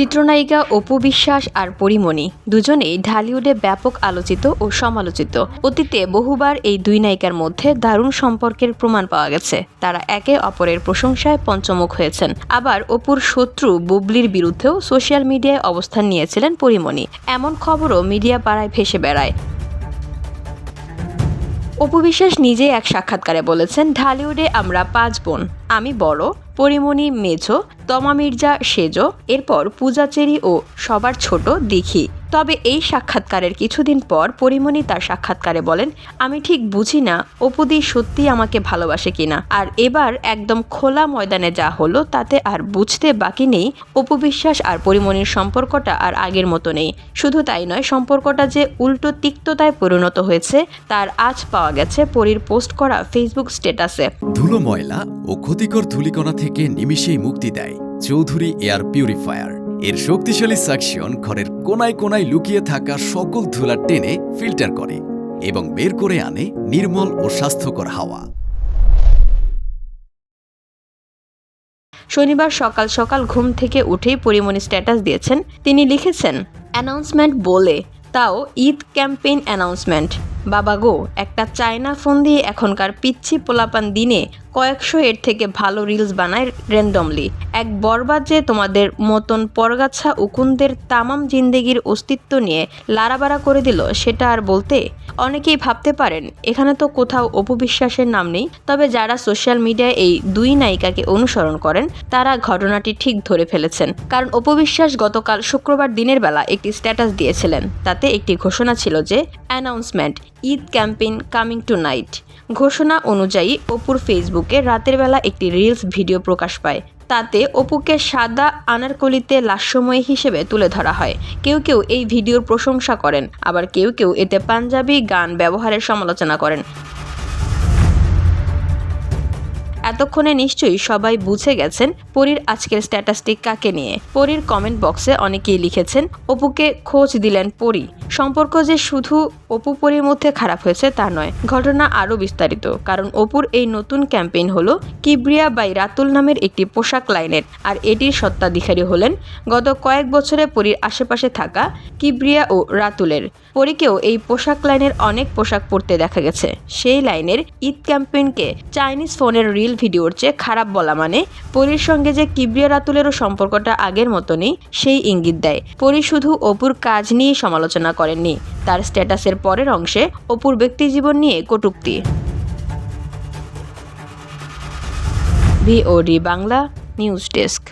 চিত্রনায়িকা অপু বিশ্বাস আর পরিমণি, দুজনেই ঢালিউডে ব্যাপক আলোচিত ও সমালোচিত। অতীতে বহুবার এই দুই নায়িকার মধ্যে দারুণ সম্পর্কের প্রমাণ পাওয়া গেছে। তারা একে অপরের প্রশংসায় পঞ্চমুখ হয়েছেন। আবার অপুর শত্রু বুবলির বিরুদ্ধেও সোশ্যাল মিডিয়ায় অবস্থান নিয়েছিলেন পরিমণি। এমন খবরও মিডিয়া পাড়ায় ভেসে বেড়ায়। অপু বিশ্বাস নিজেই এক সাক্ষাৎকারে বলেছেন, ঢালিউডে আমরা পাঁচ বোন। আমি বড়, পরিমণি মেঝো, তমা মির্জা সেজো, এরপর পূজা চেরি ও সবার ছোট দেখি তবে এই সাক্ষাৎকারের কিছুদিন পর পরিমণি তার সাক্ষাৎকারে বলেন, আমি ঠিক বুঝি না অপুদি সত্যি আমাকে ভালোবাসে কিনা। আর এবার একদম খোলা ময়দানে যা হলো, তাতে আর বুঝতে বাকি নেই, অপু বিশ্বাস আর পরিমণির সম্পর্কটা আর আগের মতো নেই। শুধু তাই নয়, সম্পর্কটা যে উল্টো তিক্ততায় পরিণত হয়েছে, তার আজ পাওয়া গেছে পরীর পোস্ট করা ফেসবুক স্ট্যাটাসে। ধুলো ময়লা ও ক্ষতিকর ধূলিকণা থেকে নিমিষেই মুক্তি দেয় চৌধুরী এয়ার পিউরিফায়ার। এর শক্তিশালী সাকশন ঘরের কোনায় কোনায় লুকিয়ে থাকা সকল ধুলা টেনে ফিল্টার করে এবং বের করে আনে নির্মল ও স্বাস্থ্যকর হাওয়া। শনিবার সকাল সকাল ঘুম থেকে উঠেই পরিমণি স্ট্যাটাস দিয়েছেন। তিনি লিখেছেন, অ্যানাউন্সমেন্ট বলে, তাও ঈদ ক্যাম্পেইন অ্যানাউন্সমেন্ট। বাবা গো, একটা চায়না ফোন দিয়ে এখনকার পিচ্ছি পোলাপান দিনে কয়েকশো এর থেকে ভালো রিলস বানায় র্যান্ডমলি এক বরবাদ যে তোমাদের মতন পরগাছা উকুনদের তামাম জিন্দেগির অস্তিত্ব নিয়ে লাড়াবাড়া করে দিল, সেটা আর বলতে অনেকেই ভাবতে পারেন, এখানে তো কোথাও অপবিশ্বাসের নাম নেই। তবে যারা সোশ্যাল মিডিয়ায় এই দুই নায়িকাকে অনুসরণ করেন, তারা ঘটনাটি ঠিক ধরে ফেলেছেন। কারণ অপবিশ্বাস গতকাল শুক্রবার দিনের বেলা একটি স্ট্যাটাস দিয়েছিলেন, তাতে একটি ঘোষণা ছিল যে announcement Eid campaign coming tonight ঘোষণা অনুযায়ী অপুর ফেসবুকে রাতের বেলা একটি রিলস ভিডিও প্রকাশ পায়। তাতে অপুকে সাদা আনারকলিতে লাস্যময় হিসেবে তুলে ধরা হয়। কেউ কেউ এই ভিডিওর প্রশংসা করেন, আবার কেউ কেউ এতে পাঞ্জাবি, গান, ব্যবহারের সমালোচনা করেন। এতক্ষণে নিশ্চয়ই সবাই বুঝে গেছেন পরীর আজকের স্ট্যাটাসটি কাকে নিয়ে। পরীর কমেন্ট বক্সে অনেকেই লিখেছেন, অপুকে খোঁজ দিলেন পরী। সম্পর্ক যে শুধু অপু পরীর মধ্যে খারাপ হয়েছে তা নয়, ঘটনা আরও বিস্তারিত। কারণ অপুর এই নতুন ক্যাম্পেইন হলো কিবরিয়া বাই রাতুল নামের একটি পোশাক লাইনের, আর এটির সত্ত্বাধিকারী হলেন গত কয়েক বছরে পরীর আশেপাশে থাকা কিবরিয়া ও রাতুলের। পরীকেও এই পোশাক লাইনের অনেক পোশাক পরতে দেখা গেছে। সেই লাইনের ঈদ ক্যাম্পেইনকে চাইনিজ ফোনের রিল ভিডিওর চেয়ে খারাপ বলা মানে পরীর সঙ্গে যে কিবরিয়া রাতুলেরও সম্পর্কটা আগের মতো নেই সেই ইঙ্গিত দেয়। পরী শুধু অপুর কাজ নিয়ে সমালোচনা করেননি, তার স্ট্যাটাসের পরের অংশে অপুর ব্যক্তি জীবন নিয়ে কটুক্তি। VOD Bangla news desk.